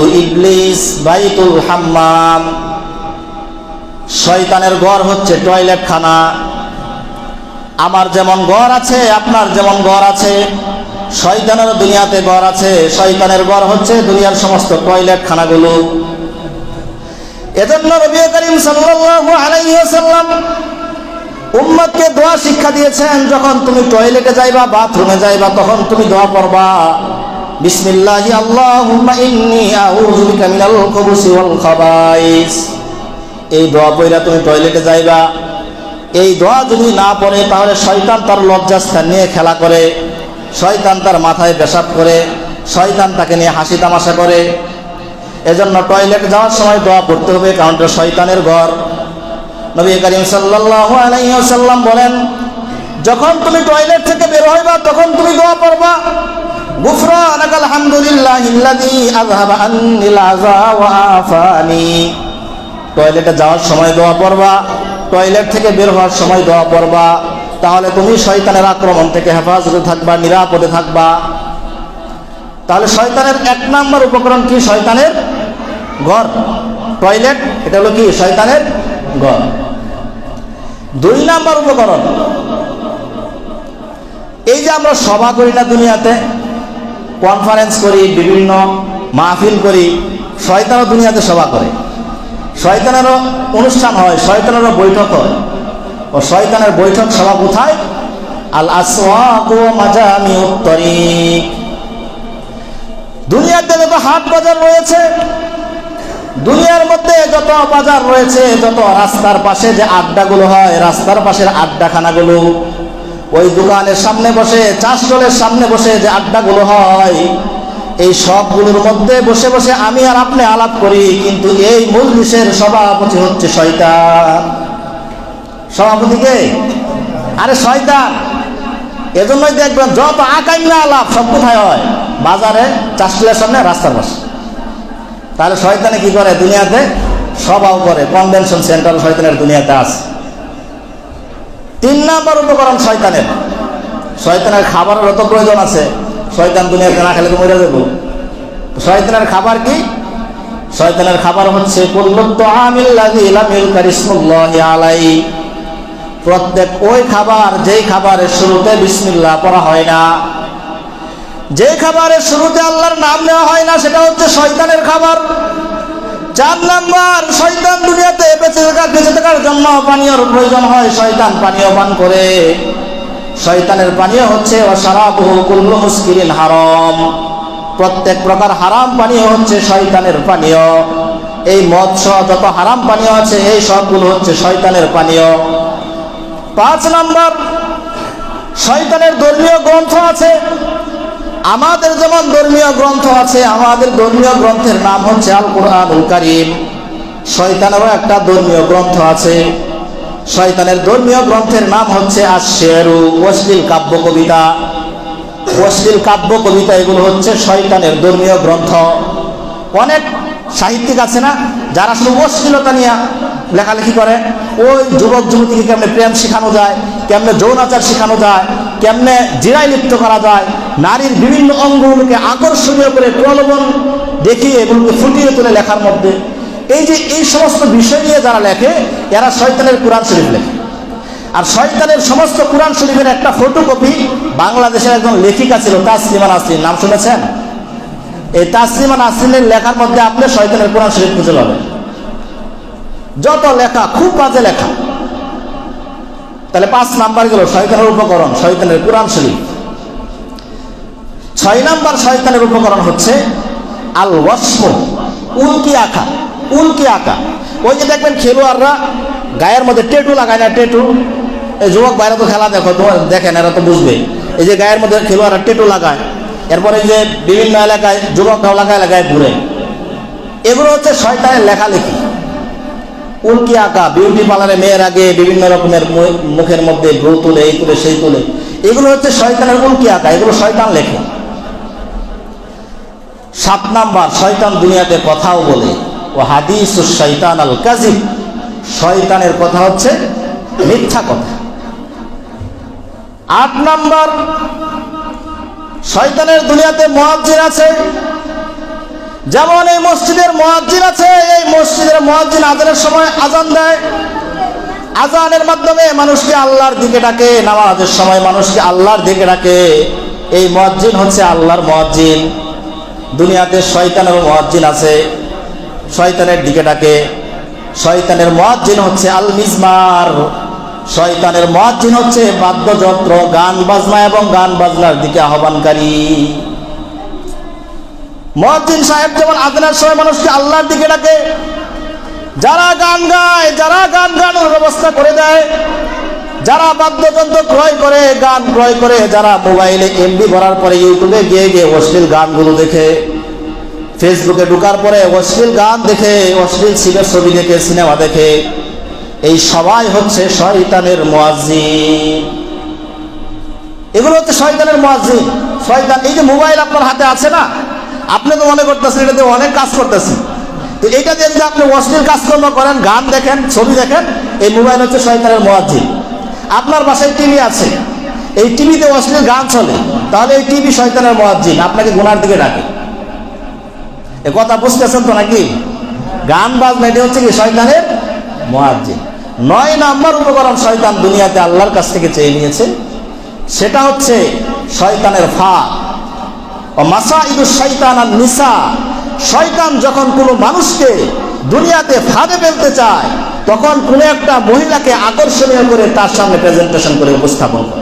বাইতু ইবলিস, বাইতুল হাম্মাম, শয়তানের ঘর হচ্ছে টয়লেট খানা আমার যেমন ঘর আছে, আপনার যেমন ঘর আছে, শয়তানের দুনিয়াতে ঘর আছে, শয়তানের ঘর হচ্ছে দুনিয়ার সমস্ত টয়লেট খানাগুলো এজন্য নবী করিম সাল্লাল্লাহু আলাইহি ওয়াসাল্লাম উম্মতকে দোয়া শিক্ষা দিয়েছেন, যখন তুমি টয়লেটে যাইবা, বাথরুমে যাইবা, তখন তুমি দোয়া পড়বা। বিসমিল্লাহি, আল্লাহুম্মা ইন্নী আউযু বিকা মিনাল খুবুসি ওয়াল খাবাইস। এই দোয়া পড়া তুমি টয়লেটে যাইবা। এই দোয়া যদি না পড়ে, তাহলে শয়তান তার লজ্জাস্থান নিয়ে খেলা করে, শয়তান তার মাথায় পেশাব করে, শয়তান তাকে নিয়ে হাসি তামাশা করে। এজন্য টয়লেট যাওয়ার সময় দোয়া পড়তে হবে, কারণ এটা শয়তানের ঘর। নবী করিম সাল্লাল্লাহু আলাইহি ওয়াসাল্লাম বলেন, যখন তুমি টয়লেট থেকে বের হইবা, তখন তুমি দোয়া পড়বা। গুফরানাকা আলহামদুলিল্লাহিল্লাযী আযহাবা আন্নিল আযা ওয়া আফানি। টয়লেটে যাওয়ার সময় দোয়া পড়বা, টয়লেট থেকে বের হওয়ার সময় দোয়া পড়বা, তাহলে তুমি শয়তানের আক্রমণ থেকে হেফাজতে থাকবা, নিরাপদে থাকবা। তাহলে শয়তানের এক নম্বর উপকরণ কি? শয়তানের ঘর। টয়লেট, এটা হলো কি? শয়তানের ঘর। দুই নাম্বার উপকরণ, এই যে আমরা সভা করি না দুনিয়াতে কনফারেন্স করি, বিভিন্ন মাহফিল করি, শয়তানও দুনিয়াতে সভা করে। শয়তানেরও অনুষ্ঠান হয়, শয়তানেরও বৈঠক হয়। ও শয়তানের বৈঠক সভা কোথায়? আল আসওয়াক দুনিয়াতে যত হাট বাজার রয়েছে, দুনিয়ার মধ্যে যত বাজার রয়েছে, যত রাস্তার পাশে যে আড্ডাগুলো হয়, রাস্তার পাশের আড্ডাখানাগুলো ওই দোকানের সামনে বসে, চাষ চাষজলের সামনে বসে যে আড্ডাগুলো হয়, এই সবগুলোর মধ্যে বসে বসে আমি আর আপনি আলাপ করি, কিন্তু এই মজলিসের সভাপতি হচ্ছে শয়তান। সভাপতি কে আরে শয়তান! এজন্যই দেখবেন যত আকাই না আলাপ, সব কোথায় হয়? বাজারে চাষগুলোর সামনে, রাস্তার পাশে। তাহলে শয়তানে কি করে দুনিয়াতে? সভাও করে কনভেনশন সেন্টার শয়তানের দুনিয়াতে আছে। তিন নাম্বার উপকরণ শয়তানের। শয়তানের খাবারের অত প্রয়োজন আছে। শয়তান দুনিয়াতে না খেলে তো মরে দেবো শয়তানের খাবার কি? শয়তানের খাবার হচ্ছে প্রত্যেক ওই খাবার, যেই খাবারের শুরুতে বিসমিল্লাহ পড়া হয় না। যে খাবারের শুরুতে আল্লাহর নাম নেওয়া হয় না, সেটা হচ্ছে শয়তানের খাবার। চার নাম্বার, শয়তান দুনিয়াতে বেঁচে থাকার বেঁচে থাকার জন্য পানীয়র প্রয়োজন হয়, শয়তান পানীয় পান করে। শয়তানের পানীয় হচ্ছে অসারাবহু কুল্লু মুস্কিরিন হারাম। প্রত্যেক প্রকার হারাম পানীয় হচ্ছে শয়তানের পানীয়। এই মদ যত হারাম পানীয় আছে, এই সবগুলো হচ্ছে শয়তানের পানীয়। পাঁচ নাম্বার, শয়তানের ধর্মীয় গ্রন্থ আছে আমাদের যেমন ধর্মীয় গ্রন্থ আছে, আমাদের ধর্মীয় গ্রন্থের নাম হচ্ছে আল কোরআনুল কারিম। শয়তানেরও একটা ধর্মীয় গ্রন্থ আছে। শয়তানের ধর্মীয় গ্রন্থের নাম হচ্ছে আশেরু অশ্লীল কাব্য কবিতা। অশ্লীল কাব্য কবিতা এগুলো হচ্ছে শয়তানের ধর্মীয় গ্রন্থ। অনেক সাহিত্যিক আছে না, যারা শুধু অশ্লীলতা নিয়ে লেখালেখি করে। ওই যুবক যুবতীকে কেমনে প্রেম শেখানো যায়, কেমনে যৌনাচার শেখানো যায়, কেমনে জিরাই লিপ্ত করা যায় নারীর বিভিন্ন অঙ্গগুলোকে আকর্ষণীয় করে প্রলোভন দেখিয়ে এগুলোকে ফুটিয়ে তোলে লেখার মধ্যে। এই যে এই সমস্ত বিষয় নিয়ে যারা লেখে, এরা শয়তানের কোরআন শরীফ লেখে। আর শয়তানের সমস্ত কোরআন শরীফের একটা ফটোকপি বাংলাদেশের একজন লেখিকা ছিল, তাসলিমা নাসরিন। নাম শুনেছেন? এই তাসলিমা নাসরিনের লেখার মধ্যে আপনি শয়তানের কোরআন শরীফ খুঁজে পাবেন। যত লেখা, খুব বাজে লেখা। তাহলে পাঁচ নাম্বার গেল, শয়তানের উপকরণ, শয়তানের কোরআন শরীফ। ছয় নাম্বার শয়তানের উপকরণ হচ্ছে আল ওয়াসম উল্কি আঁকা উল্কি আঁকা। ওই যে দেখবেন খেলোয়াড়রা গায়ের মধ্যে টেটু লাগায় না টেটু এই যুবক বাইরে তো খেলা দেখো, তোমার দেখেন, এরা তো বুঝবে। এই যে গায়ের মধ্যে খেলোয়াড়রা টেটু লাগায়, এরপরে যে বিভিন্ন এলাকায় যুবকরাও লাগায় এলাকায় ঘুরে। এগুলো হচ্ছে শয়তানের লেখালেখি। উল্কি আঁকা বিউটি পার্লারে মেয়ের আগে বিভিন্ন রকমের মুখের মধ্যে ভ্রু তুলে, এই তুলে, সেই তুলে। এগুলো হচ্ছে শয়তানের উল্কি আঁকা, এগুলো শয়তান লেখে। সাত নাম্বার, শয়তান দুনিয়াতে কথাও বলে। ও হাদিস ও শৈতান আল কাজিব শয়তানের কথা হচ্ছে মিথ্যা কথা। আট নাম্বার, শয়তানের দুনিয়াতে মহাজির আছে। যেমন এই মসজিদের মসজিদ আছে, এই মসজিদের মসজিদ আজানের সময় আজান দেয়। আজানের মাধ্যমে মানুষকে আল্লাহর দিকে ডাকে, নামাজের সময় মানুষকে আল্লাহর দিকে ডাকে। এই মসজিদ হচ্ছে আল্লাহর মসজিদ দুনিয়াতে শয়তানের মসজিদ আছে। শয়তানের দিকে ডাকে। শয়তানের মসজিদ হচ্ছে আল মিজমার শয়তানের মসজিদ হচ্ছে বাদ্যযন্ত্র, গান বাজনা এবং গান বাজনার দিকে আহ্বানকারী। মসজিদ সাহেব যেমন আদনার সময় মানুষকে আল্লাহর দিকে ডাকে, যারা গান গায়, যারা গান গানোর ব্যবস্থা করে দেয় যারা বাদ্যযন্ত্র ক্রয় করে, গান ক্রয় করে, যারা মোবাইলে এমবি ভরার পরে ইউটিউবে গিয়ে গিয়ে অশ্লীল গানগুলো দেখে ফেসবুকে ঢুকার পরে অশ্লীল গান দেখে, অশ্লীল সিনের ছবি দেখে, সিনেমা দেখে, এই সবাই হচ্ছে শয়তানের মোয়াজিন এগুলো হচ্ছে শয়তানের মোয়াজিন শয়তান, এই যে মোবাইল আপনার হাতে আছে না, আপনি তো মনে করতেছেন এটাতে অনেক কাজ করতেছি তো এটা দিয়ে যদি আপনি অশ্লীল কাজকর্ম করেন, গান দেখেন, ছবি দেখেন, এই মোবাইল হচ্ছে শয়তানের মোয়াজিন আপনার বাসায় টিভি আছে। এই টিভিতে অশ্লীল গান চলে, তাহলে এই টিভি শয়তানের মোয়াজিন আপনাকে গুনার দিকে ডাকে। এ কথা বুঝতেছেন তো নাকি? গান বাজনা, এটা হচ্ছে কি শয়তানের মোয়াজিন নয় নাম্বার উপকরণ শয়তান দুনিয়াতে আল্লাহর কাছ থেকে চেয়ে নিয়েছে, সেটা হচ্ছে শয়তানের ফাঁক ও মাসা ইদুর শৈতান আর নিসা, শয়তান যখন কোনো মানুষকে দুনিয়াতে ফাঁদে ফেলতে চায় তখন কোনো একটা মহিলাকে আকর্ষণীয় করে তার সামনে প্রেজেন্টেশন করে উপস্থাপন করে।